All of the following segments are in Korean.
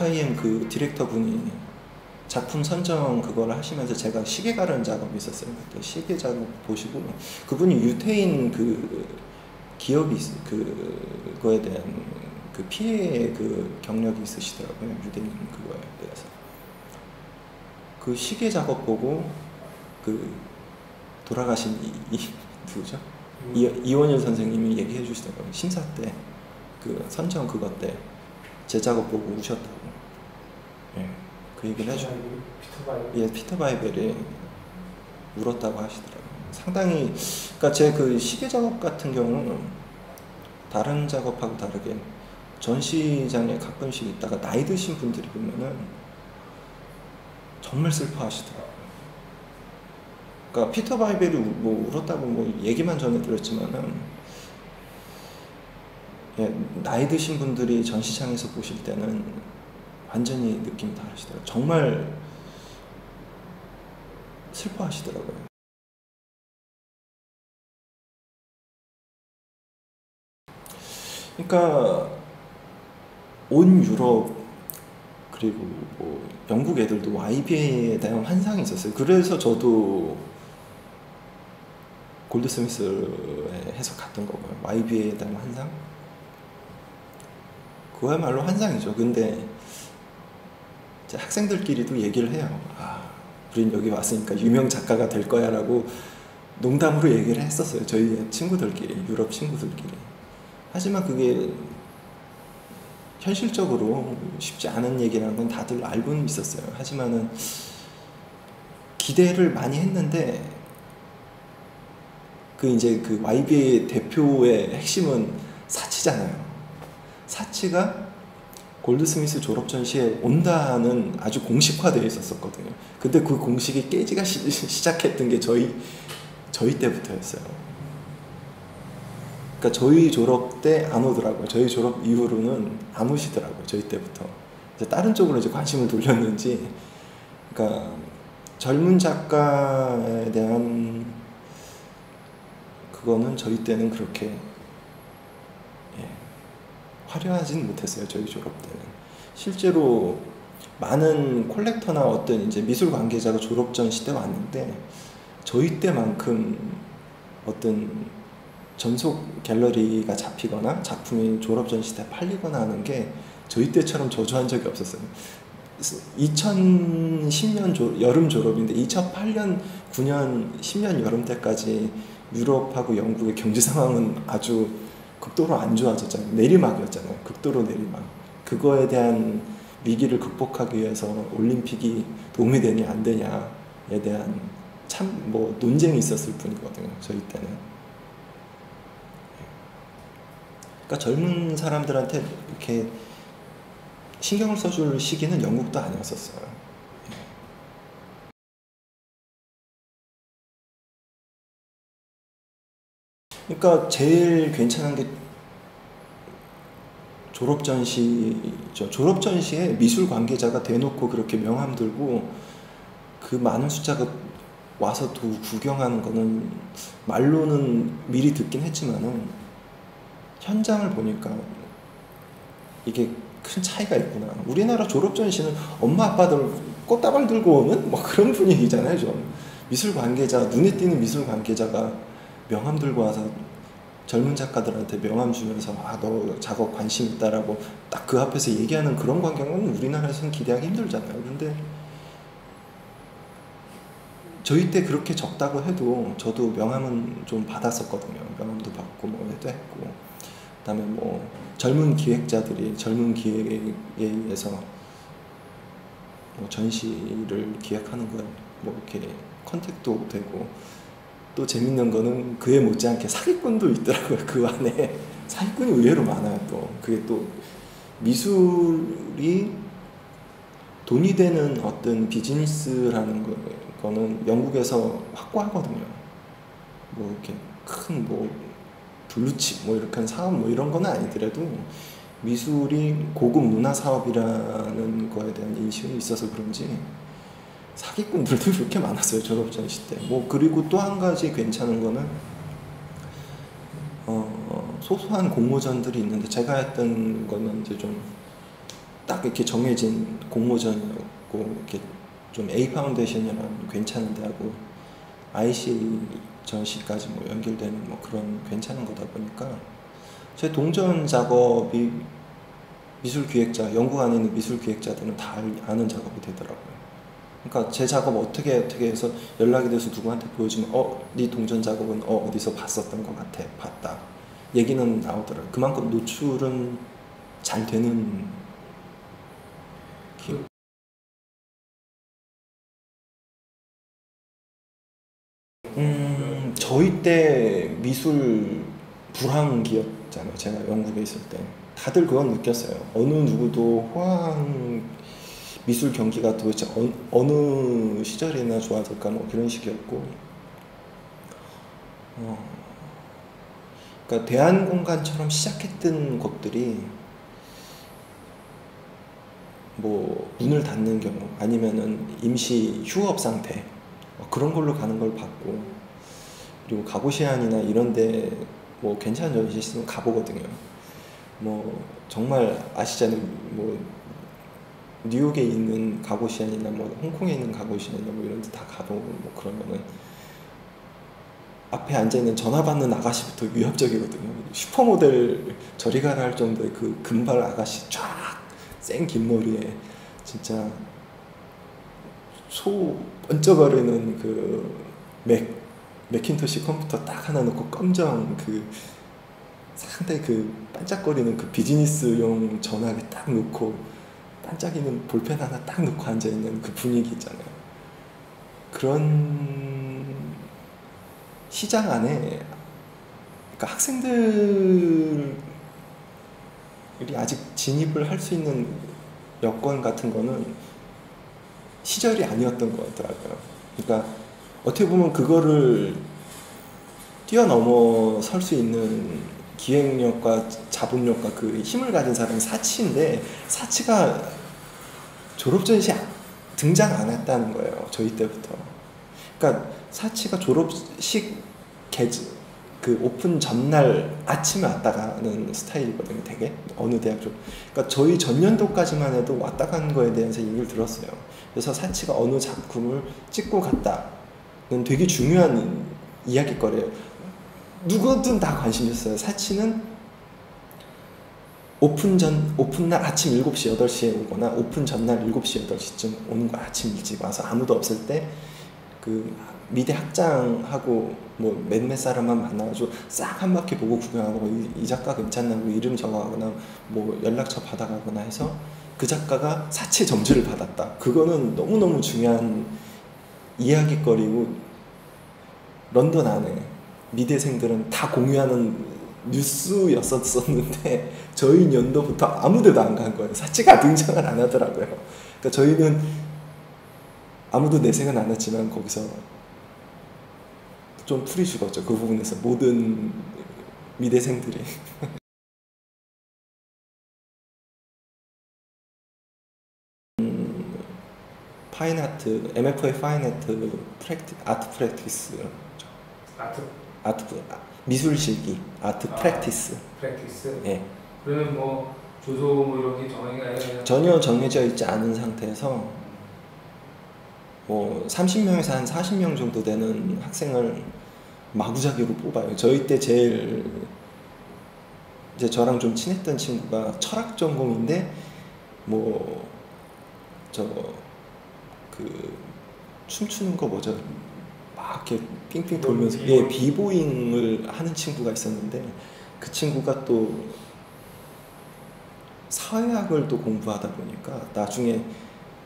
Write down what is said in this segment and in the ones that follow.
FIM 그 디렉터 분이 작품 선정 그걸 하시면서 제가 시계 가르는 작업이 있었어요. 그때 시계 작업 보시고 그분이 유태인 그 기업이 있- 그 그거에 대한 그 피해 그 경력이 있으시더라고요. 유대인 그거에 대해서. 그 시계 작업 보고 그 돌아가신 이, 이 누구죠? 이, 이원일 선생님이 얘기해 주시더라고요. 심사 때 그 선정 그것 때 제 작업 보고 우셨다고. 예, 그 얘기를 해주. 피터바이 예, 피터 바이벨이 울었다고 하시더라고요. 상당히 그러니까 제 그 시계 작업 같은 경우는 다른 작업하고 다르게 전시장에 가끔씩 있다가 나이 드신 분들이 보면은 정말 슬퍼하시더라고요. 그러니까 피터 바이벨이 우- 뭐 울었다고 뭐 얘기만 전해 들었지만은 예, 나이 드신 분들이 전시장에서 보실 때는 완전히 느낌이 다르시더라고요. 정말 슬퍼하시더라고요. 그러니까 온 유럽 그리고 뭐 영국 애들도 YBA에 대한 환상이 있었어요. 그래서 저도 골드스미스에 해서 갔던 거고요. YBA에 대한 환상. 그야말로 환상이죠. 근데 학생들끼리도 얘기를 해요. 아, 우린 여기 왔으니까 유명 작가가 될 거야라고 농담으로 얘기를 했었어요. 저희 친구들끼리, 유럽 친구들끼리. 하지만 그게 현실적으로 쉽지 않은 얘기라는 건 다들 알고는 있었어요. 하지만은 기대를 많이 했는데 그 이제 그 YBA 대표의 핵심은 사치잖아요. 사치가 골드스미스 졸업 전시에 온다는 아주 공식화되어 있었었거든요. 근데 그 공식이 깨지가 시, 시작했던 게 저희 저희 때부터였어요. 그러니까 저희 졸업 때 안 오더라고요. 저희 졸업 이후로는 안 오시더라고요. 저희 때부터. 이제 다른 쪽으로 이제 관심을 돌렸는지, 그러니까 젊은 작가에 대한 그거는 저희 때는 그렇게 예, 화려하진 못했어요. 저희 졸업 때는. 실제로 많은 콜렉터나 어떤 이제 미술 관계자가 졸업 전 시대 왔는데 저희 때만큼 어떤 전속 갤러리가 잡히거나 작품이 졸업 전 시대 팔리거나 하는 게 저희 때처럼 저조한 적이 없었어요. 2010년 조, 여름 졸업인데 2008년, 9년, 10년 여름 때까지 유럽하고 영국의 경제 상황은 아주 극도로 안 좋아졌잖아요. 내리막이었잖아요. 극도로 내리막. 그거에 대한 위기를 극복하기 위해서 올림픽이 도움이 되냐 안 되냐에 대한 참 뭐 논쟁이 있었을 뿐이거든요. 저희 때는. 그러니까 젊은 사람들한테 이렇게 신경을 써줄 시기는 영국도 아니었었어요. 그러니까 제일 괜찮은 게 졸업 전시죠. 졸업 전시에 미술 관계자가 대놓고 그렇게 명함 들고 그 많은 숫자가 와서 도 구경하는 거는 말로는 미리 듣긴 했지만은 현장을 보니까 이게 큰 차이가 있구나. 우리나라 졸업 전시는 엄마 아빠들 꽃다발 들고 오는 뭐 그런 분위기잖아요, 좀. 미술 관계자 눈에 띄는 미술 관계자가 명함 들고 와서 젊은 작가들한테 명함 주면서 아 너 작업 관심 있다라고 딱 그 앞에서 얘기하는 그런 광경은 우리나라에서는 기대하기 힘들잖아요. 근데 저희 때 그렇게 적다고 해도 저도 명함은 좀 받았었거든요. 명함도 받고 뭐 했고 그다음에 뭐 젊은 기획자들이 젊은 기획에 의해서 뭐 전시를 기획하는 거에 뭐 이렇게 컨택도 되고 또 재밌는 거는 그에 못지않게 사기꾼도 있더라고요 그 안에. 사기꾼이 의외로 많아요 또. 그게 또 미술이 돈이 되는 어떤 비즈니스라는 거, 거는 영국에서 확고하거든요. 뭐 이렇게 큰 뭐 블루칩 뭐 이렇게 한 사업 뭐 이런 거는 아니더라도 미술이 고급 문화 사업이라는 거에 대한 인식이 있어서 그런지 사기꾼들도 그렇게 많았어요 졸업 전시 때. 뭐 그리고 또 한 가지 괜찮은 거는 어, 소소한 공모전들이 있는데 제가 했던 거는 이제 좀 딱 이렇게 정해진 공모전이었고 이렇게 좀 A 파운데이션이랑 괜찮은 데하고 IC 전시까지 뭐 연결되는 뭐 그런 괜찮은 거다 보니까 제 동전 작업이 미술 기획자, 연구 안에 있는 미술 기획자들은 다 아는 작업이 되더라고요. 그러니까 제 작업 어떻게 어떻게 해서 연락이 돼서 누구한테 보여주면 어, 네 동전 작업은 어, 어디서 봤었던 것 같아, 봤다. 얘기는 나오더라고요. 그만큼 노출은 잘 되는 기... 음, 저희 때 미술 불황 기였잖아요. 제가 영국에 있을 때. 다들 그건 느꼈어요. 어느 누구도 호황 미술 경기가 도대체 어, 느 시절이나 좋아질까 뭐 그런 식이었고 어, 그러니까 대한 공간처럼 시작했던 것들이 뭐 문을 닫는 경우 아니면은 임시 휴업 상태 뭐 그런 걸로 가는 걸 봤고 그리고 가보시안이나 이런데 뭐 괜찮은 전시 있으면 가보거든요. 뭐 정말 아시잖아요. 뭐 뉴욕에 있는 가고시안이나 뭐 홍콩에 있는 가고시안이나 뭐 이런 데 다 가보고 뭐 그러면은 앞에 앉아 있는 전화 받는 아가씨부터 위협적이거든요. 슈퍼모델 저리 가라 할 정도의 그 금발 아가씨 쫙생 긴 머리에 진짜 소 번쩍거리는 그 맥, 맥킨토시 컴퓨터 딱 하나 놓고 검정 그 상당히 그 반짝거리는 그 비즈니스용 전화기 딱 놓고 반짝이는 볼펜 하나 딱 놓고 앉아 있는 그 분위기 있잖아요. 그런 시장 안에 그러니까 학생들이 아직 진입을 할 수 있는 여건 같은 거는 시절이 아니었던 것 같더라고요. 그러니까 어떻게 보면 그거를 뛰어넘어 설 수 있는 기획력과 자본력과 그 힘을 가진 사람이 사치인데 사치가 졸업전시 등장 안 했다는 거예요. 저희 때부터. 그러니까 사치가 졸업식 개그 오픈 전날 아침에 왔다 가는 스타일이거든요. 되게 어느 대학 쪽. 그러니까 저희 전년도까지만 해도 왔다 간 거에 대해서 얘기를 들었어요. 그래서 사치가 어느 작품을 찍고 갔다는 되게 중요한 이야기거리예요. 누구든 다 관심 있어요. 사치는 오픈 전, 오픈 날 아침 7시, 8시에 오거나 오픈 전날 7시, 8시쯤 오는 거 아침 일찍 와서 아무도 없을 때 그 미대 학장하고 뭐 몇몇 사람만 만나가지고 싹 한 바퀴 보고 구경하고 이, 이 작가 괜찮나 고 이름 적어가거나 뭐 연락처 받아가거나 해서 그 작가가 사치 점수를 받았다. 그거는 너무너무 중요한 이야기거리고 런던 안에 미대생들은 다 공유하는 뉴스였었는데 저희 연도부터 아무데도 안 간 거예요. 사치가 등장을 안 하더라고요. 그러니까 저희는 아무도 내생은 안 했지만 거기서 좀 풀이 죽었죠. 그 부분에서 모든 미대생들이. 음, 파인아트, MFA 파인아트 프랙티, 아트 프랙티스 아트 아트 미술 실기 아트 아, 프랙티스 프랙티스. 예 그러면 뭐 조소 뭐 이런 게 정해가 아니라 전혀 정해져 있지 않은 상태에서 뭐 30명에서 한 40명 정도 되는 학생을 마구잡이로 뽑아요. 저희 때 제일 이제 저랑 좀 친했던 친구가 철학 전공인데 뭐 저 그 춤추는 거 뭐죠? 막 이렇게 핑핑 돌면서 비보잉. 예 비보잉을 하는 친구가 있었는데 그 친구가 또 사회학을 또 공부하다 보니까 나중에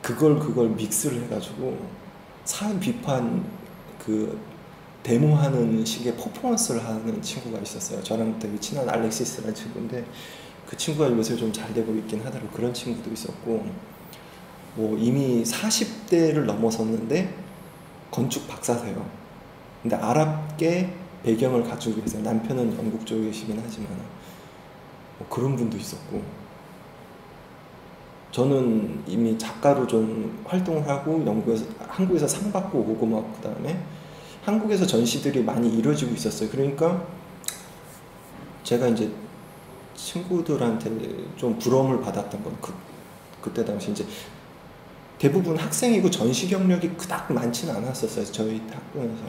그걸 그걸 믹스를 해가지고 사회 비판 그 데모하는 식의 퍼포먼스를 하는 친구가 있었어요. 저랑 되게 친한 알렉시스라는 친구인데 그 친구가 요새 좀 잘 되고 있긴 하더라고 그런 친구도 있었고 뭐 이미 40대를 넘어섰는데 건축 박사세요. 근데 아랍계 배경을 가지고 계세요. 남편은 영국 쪽이시긴 하지만 뭐 그런 분도 있었고 저는 이미 작가로 좀 활동을 하고 영국에서 한국에서 상 받고 오고 막 그다음에 한국에서 전시들이 많이 이루어지고 있었어요. 그러니까 제가 이제 친구들한테 좀 부러움을 받았던 건 그, 그때 당시 이제 대부분 학생이고 전시 경력이 그닥 많지는 않았었어요. 저희 학교에서.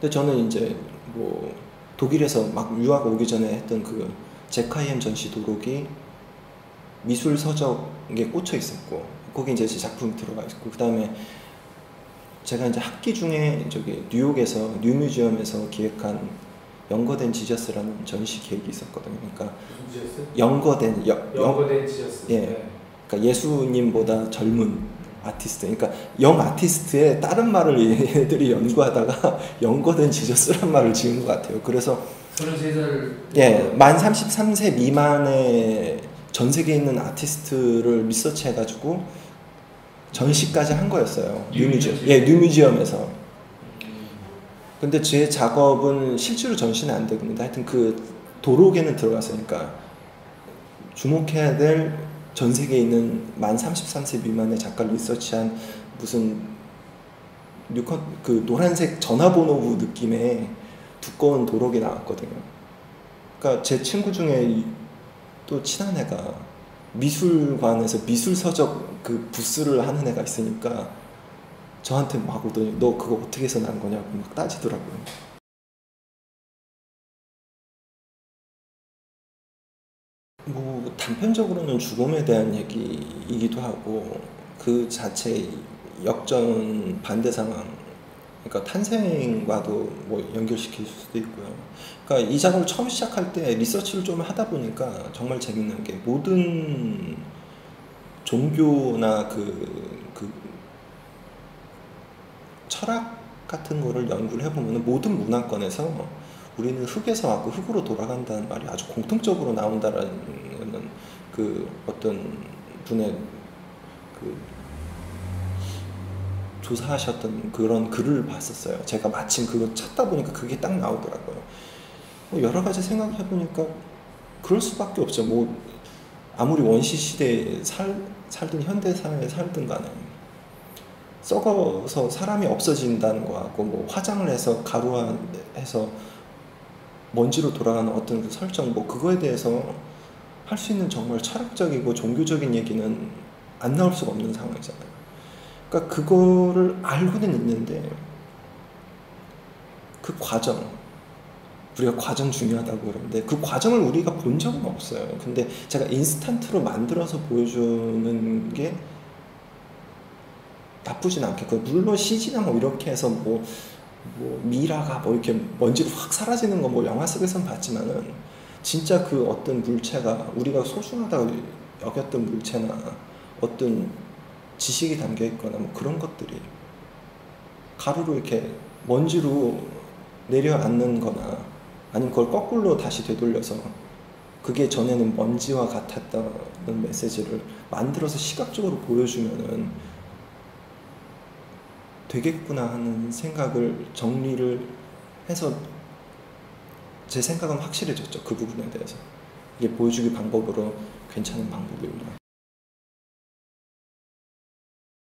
근데 저는 이제 뭐 독일에서 막 유학 오기 전에 했던 그 제카이엠 전시 도록이 미술 서적에 꽂혀 있었고 거기 이제 제 작품이 들어가 있고 그 다음에 제가 이제 학기 중에 저기 뉴욕에서 뉴뮤지엄에서 기획한 영거된 지저스라는 전시 계획이 있었거든요. 그러니까? 영거된 여, 영, 영거된 지였어요. 예. 네. 그러니까 예수님보다 젊은 아티스트. 그러니까 영 아티스트의 다른 말을 얘들이 연구하다가 영거된 지저스란 말을 지은 것 같아요. 그래서 33살 예, 만 33세 미만의 전 세계에 있는 아티스트를 리서치 해가지고 전시까지 한 거였어요. 뉴뮤지엄. 예, 뉴뮤지엄에서. 근데 제 작업은 실제로 전시는 안 되는데 하여튼 그 도록에는 들어갔어요. 그러니까 주목해야 될 전 세계에 있는 만 33세 미만의 작가를 리서치한 무슨 뉴컨 그 노란색 전화번호부 느낌의 두꺼운 도록이 나왔거든요. 그러니까 제 친구 중에 이- 또 친한 애가 미술관에서 미술 서적 그 부스를 하는 애가 있으니까 저한테 막 오더니 너 그거 어떻게 해서 난 거냐고 막 따지더라고요. 뭐 단편적으로는 죽음에 대한 얘기이기도 하고 그 자체 역전 반대 상황 그러니까 탄생과도 뭐 연결시킬 수도 있고요. 그러니까 이 작업을 처음 시작할 때 리서치를 좀 하다 보니까 정말 재밌는 게 모든 종교나 그, 그 철학 같은 거를 연구를 해보면 모든 문화권에서 우리는 흙에서 왔고 흙으로 돌아간다는 말이 아주 공통적으로 나온다라는 그 어떤 분의 그 조사하셨던 그런 글을 봤었어요. 제가 마침 그거 찾다 보니까 그게 딱 나오더라고요. 뭐 여러 가지 생각을 해보니까 그럴 수밖에 없죠. 뭐 아무리 원시 시대에 살, 살든 현대 사회에 살든 간에 썩어서 사람이 없어진다는 거하고 뭐 화장을 해서 가루화해서 먼지로 돌아가는 어떤 그 설정 뭐 그거에 대해서 할 수 있는 정말 철학적이고 종교적인 얘기는 안 나올 수가 없는 상황이잖아요. 그러니까 그거를 알고는 있는데 그 과정 우리가 과정 중요하다고 그러는데 그 과정을 우리가 본 적은 없어요. 근데 제가 인스턴트로 만들어서 보여주는 게 나쁘진 않겠고 물론 CG나 뭐 이렇게 해서 뭐, 뭐 미라가 뭐 이렇게 먼지로 확 사라지는 거뭐 영화 속에선 봤지만은 진짜 그 어떤 물체가 우리가 소중하다고 여겼던 물체나 어떤 지식이 담겨 있거나 뭐 그런 것들이 가루로 이렇게 먼지로 내려앉는 거나 아니면 그걸 거꾸로 다시 되돌려서 그게 전에는 먼지와 같았다는 메시지를 만들어서 시각적으로 보여주면은 되겠구나 하는 생각을 정리를 해서 제 생각은 확실해졌죠. 그 부분에 대해서. 이게 보여주기 방법으로 괜찮은 방법이구나.